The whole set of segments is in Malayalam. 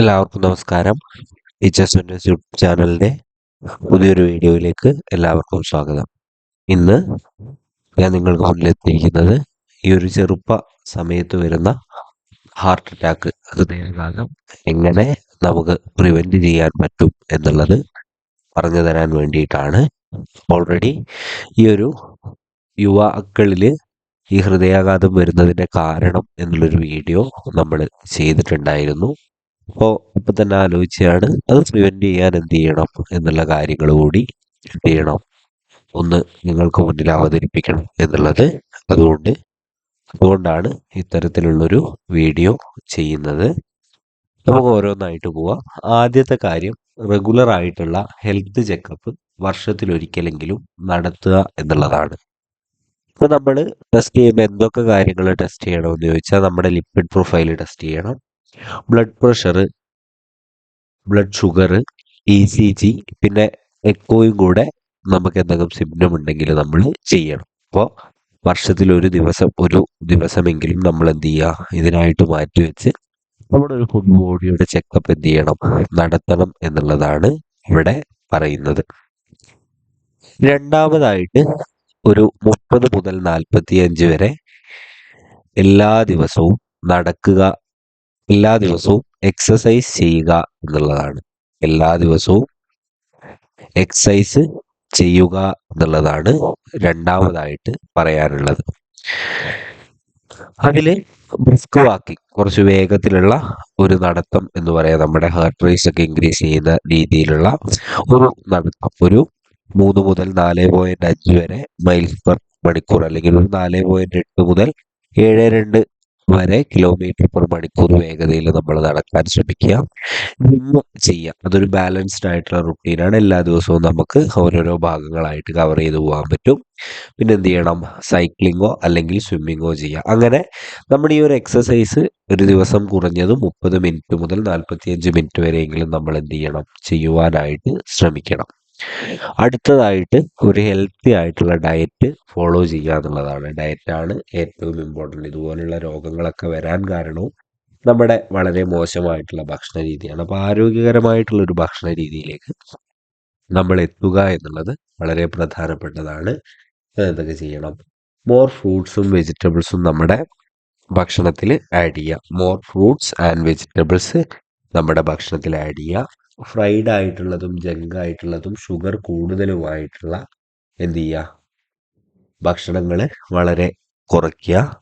എല്ലാവർക്കും നമസ്കാരം. ടീച്ചേഴ്സ് വിൻഡോസ് യൂട്യൂബ് ചാനലിന്റെ പുതിയൊരു വീഡിയോയിലേക്ക് എല്ലാവർക്കും സ്വാഗതം. ഇന്ന് ഞാൻ നിങ്ങൾക്ക് മുന്നിലെത്തിയിരിക്കുന്നത് ഈ ഒരു ചെറുപ്പ സമയത്ത് വരുന്ന ഹാർട്ട് അറ്റാക്ക് ഹൃദയഭാഗം എങ്ങനെ നമുക്ക് പ്രിവെന്റ് ചെയ്യാൻ പറ്റും എന്നുള്ളത് പറഞ്ഞു തരാൻ വേണ്ടിയിട്ടാണ്. ഓൾറെഡി ഈ ഒരു യുവാക്കളിൽ ഈ ഹൃദയാഘാതം വരുന്നതിന്റെ കാരണം എന്നുള്ളൊരു വീഡിയോ നമ്മൾ ചെയ്തിട്ടുണ്ടായിരുന്നു. അപ്പോൾ ഇപ്പം തന്നെ ആലോചിച്ചാണ് അത് പ്രിവെന്റ് ചെയ്യാൻ എന്ത് ചെയ്യണം എന്നുള്ള കാര്യങ്ങൾ കൂടി ചെയ്യണം. ഒന്ന് നിങ്ങൾക്ക് മുന്നിൽ അവതരിപ്പിക്കണം എന്നുള്ളത്. അതുകൊണ്ട് അതുകൊണ്ടാണ് ഇത്തരത്തിലുള്ളൊരു വീഡിയോ ചെയ്യുന്നത്. നമുക്ക് ഓരോന്നായിട്ട് പോവാം. ആദ്യത്തെ കാര്യം റെഗുലർ ആയിട്ടുള്ള ഹെൽത്ത് ചെക്കപ്പ് വർഷത്തിലൊരിക്കലെങ്കിലും നടത്തുക എന്നുള്ളതാണ്. ഇപ്പോൾ നമ്മൾ ടെസ്റ്റ് ചെയ്യുമ്പോൾ എന്തൊക്കെ കാര്യങ്ങൾ ടെസ്റ്റ് ചെയ്യണമെന്ന് ചോദിച്ചാൽ നമ്മുടെ ലിപ്പിഡ് പ്രൊഫൈൽ ടെസ്റ്റ് ചെയ്യണം. Blood pressure blood sugar E C G പിന്നെ എക്കോയും കൂടെ നമുക്ക് എന്തെങ്കിലും സിംറ്റം ഉണ്ടെങ്കിൽ നമ്മൾ ചെയ്യണം. അപ്പോൾ വർഷത്തിൽ ഒരു ദിവസം ഒരു ദിവസമെങ്കിലും നമ്മൾ എന്ത് ചെയ്യുക ഇതിനായിട്ട് മാറ്റിവെച്ച് നമ്മുടെ ഒരു ഫുഡ് ബോഡിയുടെ ചെക്കപ്പ് എന്ത് ചെയ്യണം നടത്തണം എന്നുള്ളതാണ് ഇവിടെ പറയുന്നത്. രണ്ടാമതായിട്ട് ഒരു മുപ്പത് മുതൽ നാൽപ്പത്തി അഞ്ച് വരെ എല്ലാ ദിവസവും നടക്കുക എല്ലാ ദിവസവും എക്സസൈസ് ചെയ്യുക എന്നുള്ളതാണ്. എല്ലാ ദിവസവും എക്സസൈസ് ചെയ്യുക എന്നുള്ളതാണ് രണ്ടാമതായിട്ട് പറയാനുള്ളത്. അതിൽ ബ്രിസ്ക് വാക്കിംഗ് കുറച്ച് വേഗത്തിലുള്ള ഒരു നടത്തം എന്ന് പറയാം. നമ്മുടെ ഹാർട്ട് റേസ് ഒക്കെ ഇൻക്രീസ് ചെയ്യുന്ന രീതിയിലുള്ള ഒരു നടത്തം. ഒരു മൂന്ന് മുതൽ നാല് പോയിന്റ് അഞ്ച് വരെ മൈൽസ് പെർ മണിക്കൂർ അല്ലെങ്കിൽ ഒരു നാല് പോയിന്റ് എട്ട് മുതൽ ഏഴ് രണ്ട് വരെ കിലോമീറ്റർ പെർ മണിക്കൂർ വേഗതയിൽ നമ്മൾ നടക്കാൻ ശ്രമിക്കുക. ജിമ്മ് ചെയ്യുക അതൊരു ബാലൻസ്ഡ് ആയിട്ടുള്ള റുട്ടീനാണ് എല്ലാ ദിവസവും നമുക്ക് ഓരോരോ ഭാഗങ്ങളായിട്ട് കവർ ചെയ്ത് പോകാൻ പറ്റും. പിന്നെ എന്ത് ചെയ്യണം? സൈക്ലിങ്ങോ അല്ലെങ്കിൽ സ്വിമ്മിങ്ങോ ചെയ്യുക അങ്ങനെ നമ്മുടെ ഈ ഒരു എക്സസൈസ് ഒരു ദിവസം കുറഞ്ഞത് മുപ്പത് മിനിറ്റ് മുതൽ നാൽപ്പത്തിയഞ്ച് മിനിറ്റ് വരെയെങ്കിലും നമ്മൾ എന്ത് ചെയ്യണം? ചെയ്യുവാനായിട്ട് ശ്രമിക്കണം. അടുത്തതായിട്ട് ഒരു ഹെൽത്തി ആയിട്ടുള്ള ഡയറ്റ് ഫോളോ ചെയ്യുക എന്നുള്ളതാണ്. ഡയറ്റാണ് ഏറ്റവും ഇമ്പോർട്ടന്റ് ഇതുപോലുള്ള രോഗങ്ങളൊക്കെ വരാൻ കാരണവും നമ്മുടെ വളരെ മോശമായിട്ടുള്ള ഭക്ഷണ രീതിയാണ്. അപ്പോൾ ആരോഗ്യകരമായിട്ടുള്ള ഒരു ഭക്ഷണ രീതിയിലേക്ക് നമ്മൾ എത്തുക എന്നുള്ളത് വളരെ പ്രധാനപ്പെട്ടതാണ്. എന്തൊക്കെ ചെയ്യണം? മോർ ഫ്രൂട്ട്സും വെജിറ്റബിൾസും നമ്മുടെ ഭക്ഷണത്തിൽ ആഡ് ചെയ്യുക. മോർ ഫ്രൂട്ട്സ് ആൻഡ് വെജിറ്റബിൾസ് നമ്മുടെ ഭക്ഷണത്തിൽ ആഡ് ചെയ്യുക. ഫ്രൈഡ് ആയിട്ടുള്ളതും ജങ്ക് ആയിട്ടുള്ളതും ഷുഗർ കൂടുതലുമായിട്ടുള്ള എന്ത് ചെയ്യുക ഭക്ഷണങ്ങൾ വളരെ കുറയ്ക്കുക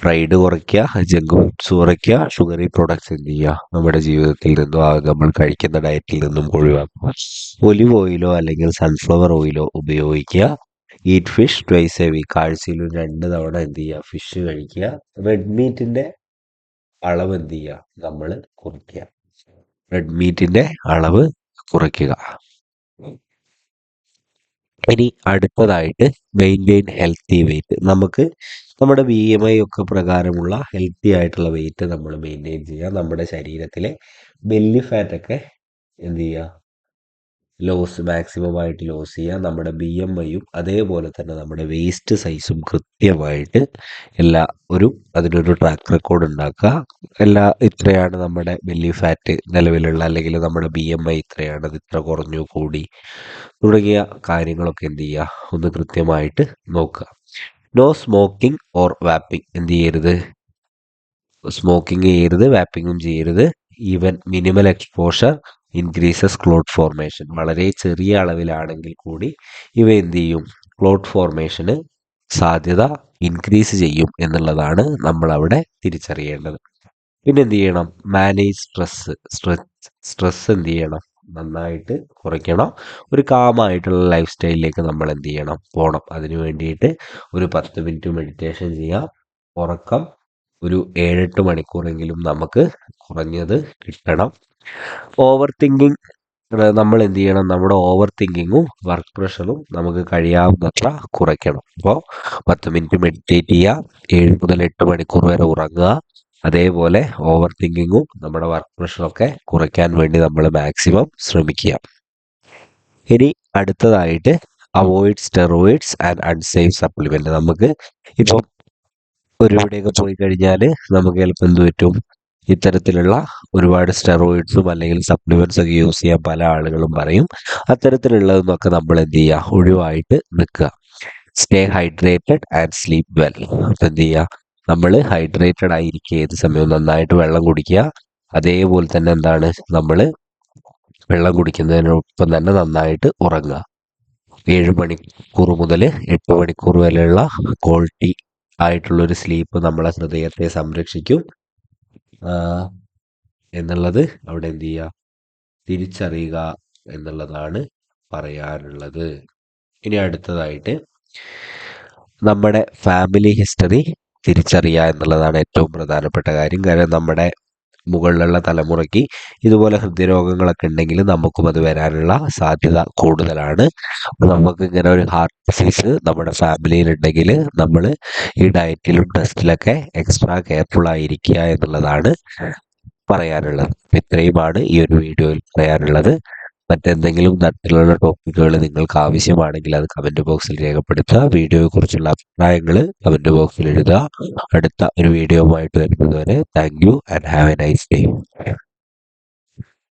ഫ്രൈഡ് കുറയ്ക്കുക ജങ്ക് ഫുഡ്സ് കുറയ്ക്കുക ഷുഗറി പ്രോഡക്ട്സ് എന്ത് ചെയ്യുക നമ്മുടെ ജീവിതത്തിൽ നിന്നും നമ്മൾ കഴിക്കുന്ന ഡയറ്റിൽ നിന്നും ഒഴിവാക്കുക. ഒലിവ് ഓയിലോ അല്ലെങ്കിൽ സൺഫ്ലവർ ഓയിലോ ഉപയോഗിക്കുക. Eat fish twice a week ആഴ്ചയിൽ രണ്ട് തവണ എന്ത് ചെയ്യുക ഫിഷ് കഴിക്കുക. റെഡ് മീറ്റിന്റെ അളവ് എന്ത് ചെയ്യുക നമ്മൾ കുറയ്ക്കുക. റെഡ് മീറ്റിന്റെ അളവ് കുറയ്ക്കുക. ഇനി അടുത്തതായിട്ട് മെയിന്റെയിൻ ഹെൽത്തി വെയിറ്റ് നമുക്ക് നമ്മുടെ ബി എം ഐ ഒക്കെ പ്രകാരമുള്ള ഹെൽത്തി ആയിട്ടുള്ള വെയിറ്റ് നമ്മൾ മെയിന്റെയിൻ ചെയ്യുക. നമ്മുടെ ശരീരത്തിലെ ബെല്ലി ഫാറ്റൊക്കെ എന്ത് ചെയ്യുക? ലോസ് മാക്സിമം ആയിട്ട് ലോസ് ചെയ്യുക നമ്മുടെ ബി എം ഐയും അതേപോലെ തന്നെ നമ്മുടെ വേസ്റ്റ് സൈസും കൃത്യമായിട്ട് എല്ലാ ഒരു അതിനൊരു ട്രാക്ക് റെക്കോർഡ് ഉണ്ടാക്കുക. എല്ലാ ഇത്രയാണ് നമ്മുടെ ബെല്ലി ഫാറ്റ് നിലവിലുള്ള അല്ലെങ്കിൽ നമ്മുടെ ബി എം ഐ ഇത്രയാണ് അത് ഇത്ര കുറഞ്ഞു കൂടി തുടങ്ങിയ കാര്യങ്ങളൊക്കെ എന്ത് ചെയ്യുക? ഒന്ന് കൃത്യമായിട്ട് നോക്കുക. നോ സ്മോക്കിംഗ് ഓർ വാപ്പിംഗ് എന്ത് ചെയ്യരുത്? സ്മോക്കിംഗ് ചെയ്യരുത് വാപ്പിങ്ങും ചെയ്യരുത്. Even minimal exposure increases clot formation വളരെ ചെറിയ അളവിലാണെങ്കിൽ കൂടി ഇവ എന്ത് ചെയ്യും? ക്ലോട്ട് ഫോർമേഷന് സാധ്യത ഇൻക്രീസ് ചെയ്യും എന്നുള്ളതാണ് നമ്മൾ അവിടെ തിരിച്ചറിയേണ്ടത്. പിന്നെ എന്ത് ചെയ്യണം? മാനേജ് സ്ട്രെസ് സ്ട്രെസ് സ്ട്രെസ് എന്ത് ചെയ്യണം? നന്നായിട്ട് കുറയ്ക്കണം. ഒരു കാമായിട്ടുള്ള ലൈഫ് സ്റ്റൈലിലേക്ക് നമ്മൾ എന്ത് ചെയ്യണം? പോകണം അതിന് വേണ്ടിയിട്ട് ഒരു പത്ത് മിനിറ്റ് മെഡിറ്റേഷൻ ചെയ്യാം. ഉറക്കം ഒരു ഏഴെട്ട് മണിക്കൂറെങ്കിലും നമുക്ക് കുറഞ്ഞത് കിട്ടണം. ഓവർ തിങ്കിങ് നമ്മൾ എന്ത് ചെയ്യണം? നമ്മുടെ ഓവർ തിങ്കിങ്ങും വർക്ക് പ്രഷറും നമുക്ക് കഴിയാവുന്നത്ര കുറയ്ക്കണം. അപ്പോൾ പത്ത് മിനിറ്റ് മെഡിറ്റേറ്റ് ചെയ്യുക ഏഴ് മുതൽ എട്ട് മണിക്കൂർ വരെ ഉറങ്ങുക. അതേപോലെ ഓവർ തിങ്കിങ്ങും നമ്മുടെ വർക്ക് പ്രഷറൊക്കെ കുറയ്ക്കാൻ വേണ്ടി നമ്മൾ മാക്സിമം ശ്രമിക്കുക. ഇനി അടുത്തതായിട്ട് avoid steroids and unsafe supplement നമുക്ക് ഇപ്പം ഒരു ഇവിടെയൊക്കെ പോയി കഴിഞ്ഞാൽ നമുക്ക് ചിലപ്പോൾ എന്ത് പറ്റും? ഇത്തരത്തിലുള്ള ഒരുപാട് സ്റ്റെറോയിഡ്സും അല്ലെങ്കിൽ സപ്ലിമെന്റ്സ് ഒക്കെ യൂസ് ചെയ്യാൻ പല ആളുകളും പറയും. അത്തരത്തിലുള്ളതെന്നൊക്കെ നമ്മൾ എന്ത് ചെയ്യുക ഒഴിവായിട്ട് നിൽക്കുക. Stay hydrated and sleep well അപ്പം എന്ത് ചെയ്യുക നമ്മൾ ഹൈഡ്രേറ്റഡ് ആയിരിക്കുക. ഏത് സമയവും നന്നായിട്ട് വെള്ളം കുടിക്കുക. അതേപോലെ തന്നെ എന്താണ്? നമ്മൾ വെള്ളം കുടിക്കുന്നതിനൊപ്പം തന്നെ നന്നായിട്ട് ഉറങ്ങുക. ഏഴ് മണിക്കൂർ മുതൽ എട്ട് മണിക്കൂർ വരെയുള്ള ക്വാളിറ്റി ആയിട്ടുള്ളൊരു സ്ലീപ്പ് നമ്മളെ ഹൃദയത്തെ സംരക്ഷിക്കും. എന്നുള്ളത് അവിടെ എന്ത് ചെയ്യുക? തിരിച്ചറിയുക എന്നുള്ളതാണ് പറയാനുള്ളത്. ഇനി അടുത്തതായിട്ട് നമ്മുടെ ഫാമിലി ഹിസ്റ്ററി തിരിച്ചറിയുക എന്നുള്ളതാണ് ഏറ്റവും പ്രധാനപ്പെട്ട കാര്യം. കാരണം നമ്മുടെ മുകളിലുള്ള തലമുറയ്ക്ക് ഇതുപോലെ ഹൃദയരോഗങ്ങളൊക്കെ ഉണ്ടെങ്കിൽ നമുക്കും അത് വരാനുള്ള സാധ്യത കൂടുതലാണ്. നമുക്ക് ഇങ്ങനെ ഒരു ഹാർട്ട് ഡിസീസ് നമ്മുടെ ഫാമിലിയിൽ ഉണ്ടെങ്കിൽ നമ്മൾ ഈ ഡയറ്റിലും ടെസ്റ്റിലൊക്കെ എക്സ്ട്രാ കെയർഫുൾ ആയിരിക്കുക എന്നുള്ളതാണ് പറയാനുള്ളത്. ഇത്രയുമാണ് ഈ ഒരു വീഡിയോയിൽ പറയാനുള്ളത്. മറ്റെന്തെങ്കിലും തരത്തിലുള്ള ടോപ്പിക്കുകൾ നിങ്ങൾക്ക് ആവശ്യമാണെങ്കിൽ അത് കമന്റ് ബോക്സിൽ രേഖപ്പെടുത്തുക. വീഡിയോയെക്കുറിച്ചുള്ള അഭിപ്രായങ്ങൾ കമന്റ് ബോക്സിൽ എഴുതുക. അടുത്ത ഒരു വീഡിയോ വീഡിയോയുമായിട്ട് വരുന്നതുവരെ thank you and have a nice day